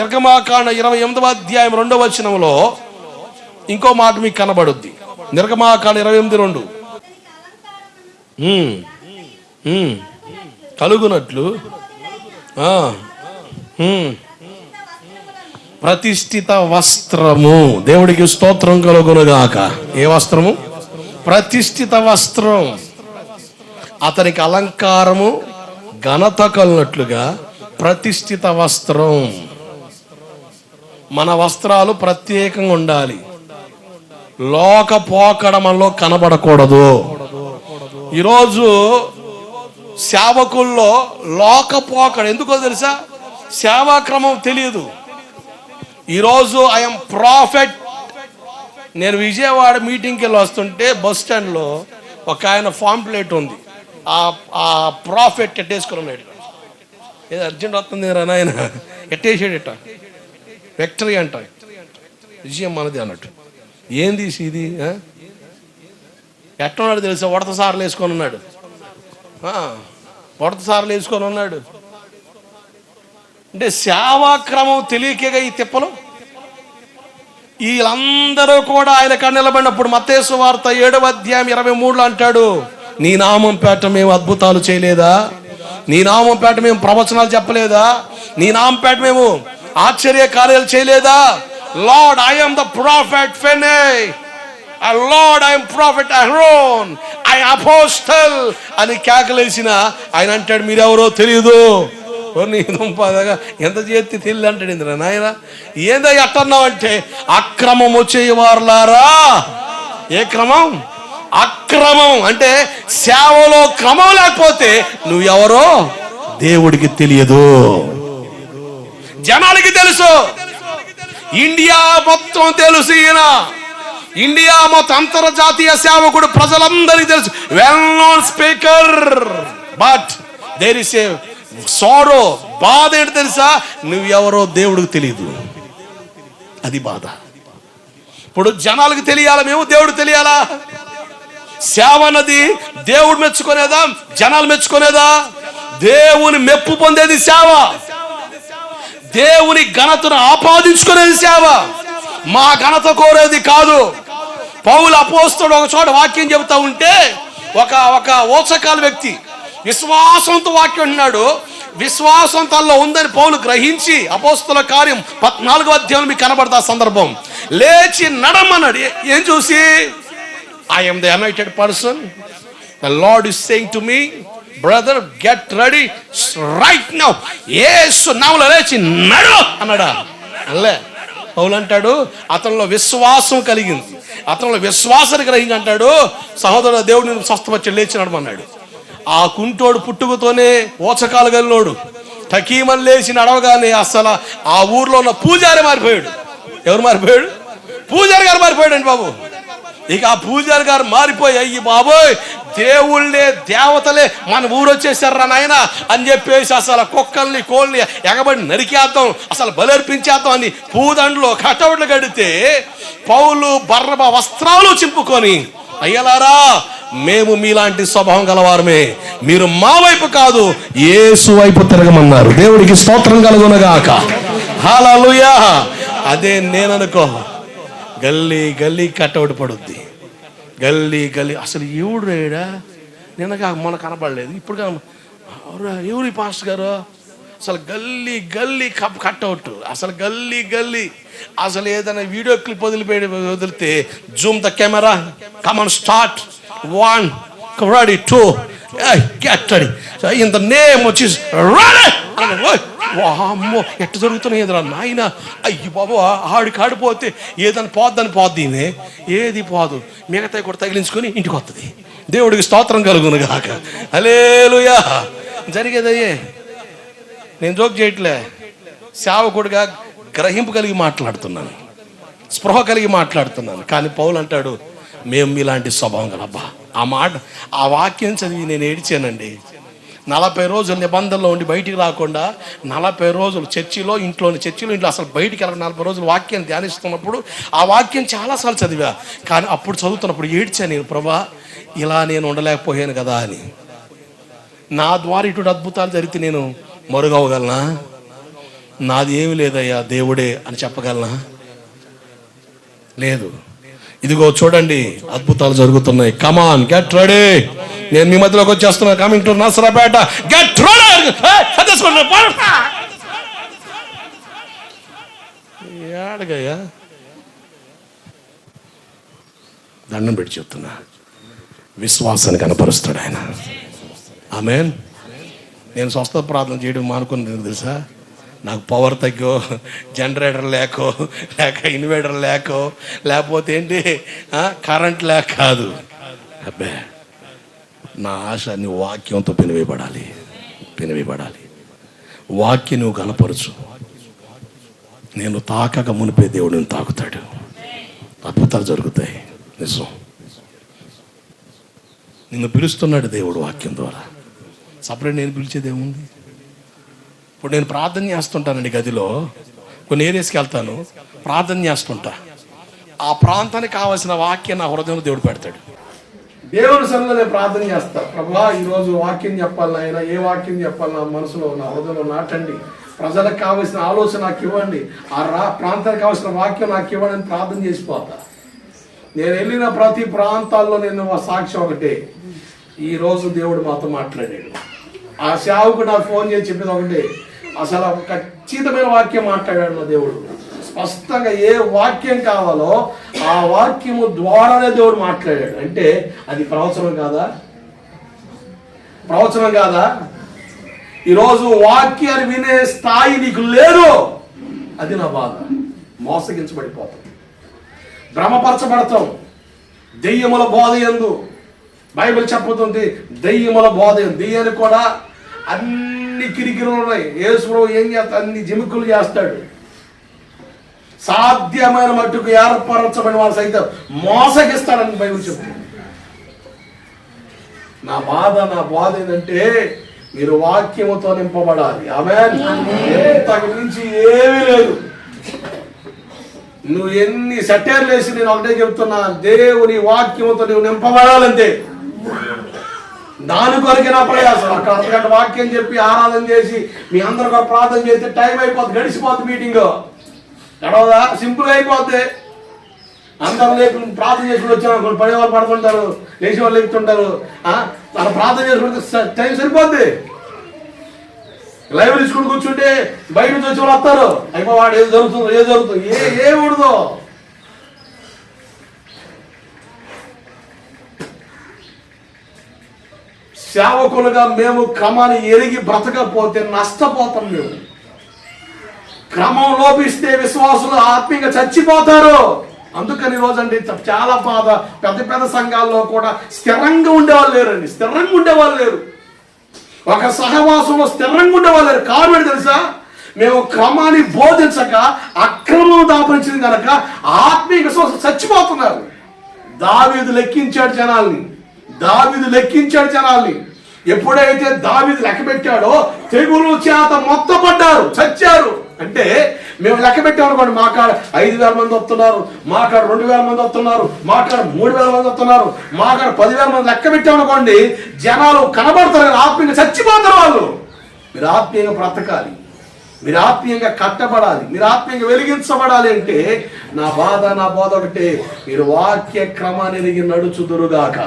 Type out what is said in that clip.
నిర్గమాకాండ ఇరవై ఎనిమిదవ అధ్యాయం రెండవ వచనంలో ఇంకో మాట మీకు కనబడుద్ది. నిర్గమాకాండ ఇరవై ఎనిమిది రెండు. కలుగునట్లు. ప్రతిష్ఠిత వస్త్రము. దేవుడికి స్తోత్రం కలుగునుగాక. ఏ వస్త్రము? ప్రతిష్ఠిత వస్త్రం. అతనికి అలంకారము ఘనత కలిగినట్లుగా ప్రతిష్ఠిత వస్త్రం. మన వస్త్రాలు ప్రత్యేకంగా ఉండాలి. లోక పోకడమలో కనబడకూడదు. ఈరోజు సేవకుల్లో లోక పోకడ ఎందుకో తెలుసా? సేవాక్రమం తెలియదు. ఈరోజు ఐఎమ్ ప్రాఫిట్ నేను విజయవాడ మీటింగ్కి వెళ్ళి వస్తుంటే బస్ స్టాండ్లో ఒక ఆయన ఫామ్ ప్లేట్ ఉంది. ఆ ఆ ప్రాఫిట్ ఎట్టేసుకున్నాడు. ఏదో అర్జెంట్ వస్తుంది రా నాయన? ఎట్టేసాడట? విక్టరీ అంట విజయం మనది అన్నట్టు. ఏంది ఇది ఆ? ఎట్టున్నాడు తెలుసా? ఉడత సార్లు వేసుకొని ఉన్నాడు. ఉడత సార్లు వేసుకొని ఉన్నాడు. అంటే సేవాక్రమం తెలియకగా ఈ తిప్పలు? వీళ్ళందరూ కూడా ఆయన కాడ నిలబడినప్పుడు మత్తేసు వార్త ఏడవ అధ్యాయం ఇరవై మూడులో అంటాడు నీ నామం పేట మేము అద్భుతాలు చేయలేదా? నీ నామం పేట మేము ప్రవచనాలు చెప్పలేదా? నీ నామం పేట మేము ఆశ్చర్య కార్యాలు చేయలేదా Lord I am the prophet ఫెనే Lord I am prophet Aaron I apostle అని కేకలేసిన ఆయన అంటాడు మీరెవరో తెలియదు ఓ ఎంత చేతి తెల్లి అంటాడు ఇంద్ర నాయన. ఏందో ఎట్టన్నావు అంటే అక్రమం వచ్చేవారులారా ఏ క్రమం? అక్రమం. అంటే సేవలో క్రమం లేకపోతే నువ్వెవరో? దేవుడికి తెలియదు. జనాలకి తెలుసు. ఇండియా మొత్తం తెలుసు ఈయన. ఇండియా మొత్తం అంతర్జాతీయ సేవకుడు ప్రజలందరికీ తెలుసు. Well known speaker but there is a sorrow బాధ ఏంటి తెలుసా? నువ్వెవరో దేవుడికి తెలియదు అది బాధ. ఇప్పుడు జనాలకు తెలియాలా మేము? దేవుడు తెలియాలా? సేవ అన్నది దేవుడు మెచ్చుకునేదా? జనాలు మెచ్చుకునేదా? దేవుని మెప్పు పొందేది సేవ. దేవుని ఘనతను ఆపాదించుకునేది సేవ. మా ఘనత కోరేది కాదు. పౌలు అపోస్తుడు ఒక చోట వాక్యం చెబుతా ఉంటే ఒక ఒక ఓచకాల వ్యక్తి విశ్వాసంతో వాక్యం అంటున్నాడు. విశ్వాసం తనలో ఉందని పౌలు గ్రహించి అపోస్తుల కార్యం పద్నాలుగో అధ్యాయం మీకు కనబడతా సందర్భం. లేచి నడమన్నాడు ఏం చూసి? I am the united person the Lord is saying to me brother get ready right now Yesu నామలో లేచి నడు అన్నాడా? అల్లే పౌలు అంటాడు అతనిలో విశ్వాసం కలిగింది. అతనిలో విశ్వాసాన్ని గ్రహించి అంటాడు సహోదరు దేవుడిని స్వస్థపచ్చి లేచి నడమన్నాడు ఆ కుంటోడు పుట్టుకతోనే ఓచకాలు గల్లోడు తకీమని లేచి నడవగానే అసలు ఆ ఊర్లో ఉన్న పూజారి మారిపోయాడు. ఎవరు మారిపోయాడు? పూజారి గారు మారిపోయాడండి బాబు. ఇక ఆ పూజారి గారు మారిపోయి అయ్యి బాబోయ్ దేవుళ్ళే దేవతలే మన ఊరు వచ్చేసారా నాయన అని చెప్పేసి అసలు కుక్కల్ని కోళ్ళని ఎగబడి నరికేద్దాం అసలు బలర్పించేద్దాం అని పూదండలో కటౌట్లు కడితే పౌలు బర్రబ వస్త్రాలు చింపుకొని అయ్యలారా మేము మీలాంటి స్వభావం గలవారమే. మీరు మా వైపు కాదు ఏసు వైపు తిరగమన్నారు. దేవుడికి స్తోత్రం కలుగునగాక. హాలూయా. అదే నేననుకో గల్లీ గల్లీ కట్టౌట్ పడుద్ది. గల్లీ గల్లీ అసలు ఎవడు రేడా నిన్న మొన్న కనబడలేదు. ఇప్పుడు కన- ఎవరు పాస్టర్ గారు? అసలు గల్లీ గల్లీ కప్ కట్అవుట్. అసలు గల్లీ గల్లీ. అసలు ఏదైనా వీడియో క్లిప్ వదిలిపోయి వదిలితే zoom the camera. Come on start one ready two get ready in the name వచ్చి రెడీ అమ్మో ఎట్ట జరుగుతున్నాయి ఎదురా నాయన అయ్యి బాబు ఆడి కాడిపోతే ఏదని పోద్దని పోద్ది ఏది పోదు. మిగతా కూడా తగిలించుకొని ఇంటికి వస్తుంది దేవుడికి స్తోత్రం కలుగును కాక అలేలుయా జరిగేదయ్యే. నేను జోక్ చేయట్లే. సేవకుడిగా గ్రహింపు కలిగి మాట్లాడుతున్నాను. స్పృహ కలిగి మాట్లాడుతున్నాను. కానీ పౌలు అంటాడు మేము ఇలాంటి స్వభావం గలబ్బా. ఆ మాట ఆ వాక్యం చదివి నేను ఏడిచానండి. నలభై రోజులు నిబంధనలో ఉండి బయటికి రాకుండా నలభై రోజులు చర్చిలో ఇంట్లోని చర్చిలో ఇంట్లో అసలు బయటికి వెళ్ళక నలభై రోజులు వాక్యం ధ్యానిస్తున్నప్పుడు ఆ వాక్యం చాలాసార్లు చదివా. కానీ అప్పుడు చదువుతున్నప్పుడు ఏడ్చాను నేను ప్రభా ఇలా నేను ఉండలేకపోయాను కదా అని. నా ద్వారా ఇటువంటి అద్భుతాలు జరిగితే నేను మరుగవగలనా? నాది ఏమి లేదయ్యా దేవుడే అని చెప్పగలనా? లేదు. ఇదిగో చూడండి అద్భుతాలు జరుగుతున్నాయి. కమాన్ గెట్ రెడీ నేను మీ మధ్యలోకి వచ్చేస్తున్నా. కమింగ్ టు నసరాపేట గెట్ ఏడగయ్యా? దండం పెట్టి చెప్తున్నా. విశ్వాసాన్ని కనపరుస్తాడు ఆయన. ఆమెన్ నేను స్వస్థ ప్రార్థన చేయడం మానుకున్నాను తెలుసా? నాకు పవర్ తగ్గో జనరేటర్ లేకో లేక ఇన్వర్టర్ లేకో లేకపోతే ఏంటి? కరెంట్ లేక కాదు. అబ్బే. నా ఆశ నీ వాక్యంతో పినివేయబడాలి పినివేయబడాలి వాక్యం నువ్వు గలపరచు. నేను తాకక మునిపే దేవుడిని తాకుతాడు. అద్భుతాలు జరుగుతాయి. నిజం. నిన్ను పిలుస్తున్నాడు దేవుడు వాక్యం ద్వారా. సపరేట్ నేను పిలిచేదేముంది ఇప్పుడు నేను ప్రార్థన చేస్తుంటానండి గదిలో. కొన్ని ఏరియాస్కి వెళ్తాను. ప్రార్థన చేస్తుంటా. ఆ ప్రాంతానికి కావాల్సిన వాక్యం నా హృదయంలో దేవుడు పెడతాడు. దేవుని సన్నిధిలో నేను ప్రార్థన చేస్తా. ప్రభా ఈరోజు వాక్యం చెప్పాలి ఆయన ఏ వాక్యం చెప్పాలి నా మనసులో నా హృదయంలో నాటండి. ప్రజలకు కావలసిన ఆలోచన నాకు ఇవ్వండి. ఆ రా ప్రాంతానికి కావాల్సిన వాక్యం నాకు ఇవ్వండి అని ప్రార్థన చేసిపోతా నేను వెళ్ళిన ప్రతి ప్రాంతాల్లో నేను మా సాక్ష్యం ఒకటే. ఈ రోజు దేవుడు మాతో మాట్లాడాడు. ఆ సేవకు నాకు ఫోన్ చేసి చెప్పింది ఒకటే. అసలు ఖచ్చితమైన వాక్యం మాట్లాడాడు నా దేవుడు. స్పష్టంగా ఏ వాక్యం కావాలో ఆ వాక్యము ద్వారానే దేవుడు మాట్లాడాడు. అంటే అది ప్రవచనం కాదా? ప్రవచనం కాదా? ఈరోజు వాక్యాన్ని వినే స్థాయి నీకు లేదు. అది నా బాధ. మోసగించబడిపోతాం భ్రమపరచబడతాం దెయ్యముల బోధ ఎందు. బైబిల్ చెప్పుతుంది దెయ్యముల బోధ ఎందు. దెయ్యానికి కూడా అన్ని కిరికిరులు ఉన్నాయి. యేసుప్రభు ఏం చేస్తాడు? అన్ని జిమికులు చేస్తాడు. సాధ్యమైన మట్టుకు ఏర్పరచబడిన వాళ్ళు సైతం మోసగిస్తాడని బైబిల్ చెప్తుంది. నా బాధ నా బాధ ఏంటంటే మీరు వాక్యముతో నింపబడాలి. ఆమె ఇంతకు మించి ఏమీ లేదు. నువ్వు ఎన్ని సెటైర్లు వేసి నేను ఒకటే చెప్తున్నా దేవుని వాక్యముతో నువ్వు నింపబడాలంతే దాని కొరకే నా ప్రయాసం. అక్కడ అర్ధగంట వాక్యం చెప్పి ఆరాధన చేసి మీ అందరూ ప్రార్థన చేస్తే టైం అయిపోతుంది గడిచిపోతుంది మీటింగ్. నడవదా సింపుల్ అయిపోతే అందరూ లేపు ప్రార్థన చేసుకుని వచ్చారు అనుకోండి వాళ్ళు పడుకుంటారు లేచి వాళ్ళు లేపుతుంటారు. అలా ప్రార్థన చేసుకుంటే టైం సరిపోద్ది. లైవ్ తీసుకుని కూర్చుంటే బయట నుంచి వచ్చి వాళ్ళు వస్తారు. అయిపో వాడు ఏది జరుగుతుందో ఏది జరుగుతుందో ఏ ఏ ఊడదో సేవకులుగా మేము క్రమాన్ని ఎరిగి బ్రతకపోతే నష్టపోతాం మేము. క్రమం లోపిస్తే విశ్వాసులు ఆత్మీయంగా చచ్చిపోతారు. అందుకని రోజండి చాలా బాధ. పెద్ద పెద్ద సంఘాల్లో కూడా స్థిరంగా ఉండేవాళ్ళు లేరండి. స్థిరంగా ఉండేవాళ్ళు లేరు. ఒక సహవాసంలో స్థిరంగా ఉండేవాళ్ళు లేరు. కారణం తెలుసా? మేము క్రమాన్ని బోధించక అక్రమం దాపరించింది కనుక ఆత్మీయ విశ్వాసం చచ్చిపోతున్నారు. దావీదు లెక్కించాడు జనాల్ని. దావీదు లెక్కించాడు జనాల్ని. ఎప్పుడైతే దావీదు లెక్క పెట్టాడో తెగులు చేత మొత్తపడ్డారు. చచ్చారు. అంటే మేము లెక్క పెట్టామనుకోండి మా కాడ ఐదు వేల మంది వస్తున్నారు మా కాడ రెండు వేల మంది వస్తున్నారు మా కాడ మూడు వేల మంది వస్తున్నారు మా కాడ పదివేల మంది లెక్క పెట్టామనుకోండి జనాలు కనబడతారు కానీ ఆత్మీయంగా చచ్చిపోతారు వాళ్ళు. మీరు ఆత్మీయంగా బ్రతకాలి మీరు ఆత్మీయంగా కట్టబడాలి మీరు ఆత్మీయంగా వెలిగించబడాలి అంటే నా బాధ నా బోధ ఒకటే మీరు వాక్య క్రమాన్ని ఎరిగి నడుచుదురుగాక